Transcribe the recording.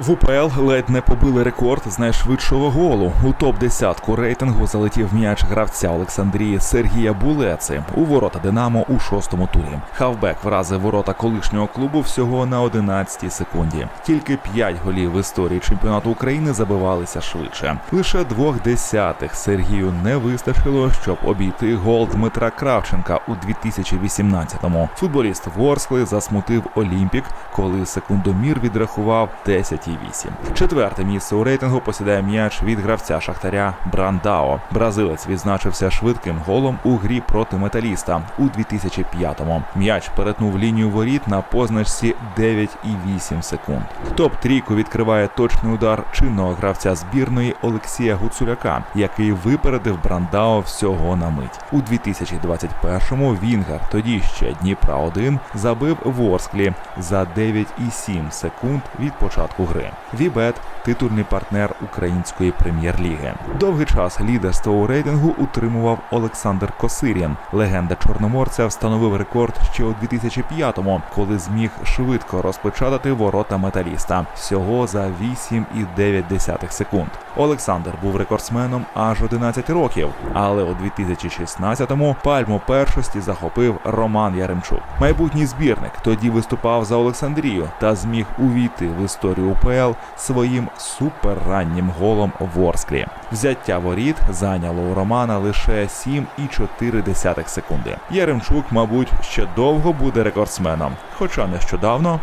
В УПЛ ледь не побили рекорд з найшвидшого голу. У топ-10 рейтингу залетів м'яч гравця Олександрії Сергія Булеци у ворота Динамо у шостому турі. Хавбек вразив ворота колишнього клубу всього на 11 секунді. Тільки 5 голів в історії чемпіонату України забивалися швидше. Лише двох десятих Сергію не вистачило, щоб обійти гол Дмитра Кравченка у 2018-му. Футболіст Ворскли засмутив Олімпік, коли секундомір відрахував 10,8. Четверте місце у рейтингу посідає м'яч від гравця Шахтаря Брандао. Бразилець відзначився швидким голом у грі проти металіста у 2005-му. М'яч перетнув лінію воріт на позначці 9,8 секунд. Топ трійку відкриває точний удар чинного гравця збірної Олексія Гуцуляка, який випередив Брандао всього на мить. У 2021-му Вінгер, тоді ще Дніпра 1 забив Ворсклі за 9,7 секунд від початку гри. Вібет титульний партнер української прем'єр-ліги. Довгий час лідерство у рейтингу утримував Олександр Косирін. Легенда чорноморця встановив рекорд ще у 2005-му, коли зміг швидко розпечатати ворота металіста всього за 8,9 секунд. Олександр був рекордсменом аж 11 років, але у 2016-му пальму першості захопив Роман Яремчук. Майбутній збірник тоді виступав за Олександрію та зміг увійти в історію УПЛ своїм суперраннім голом в Орсклі. Взяття воріт зайняло у Романа лише 7,4 секунди. Яремчук, мабуть, ще довго буде рекордсменом, хоча нещодавно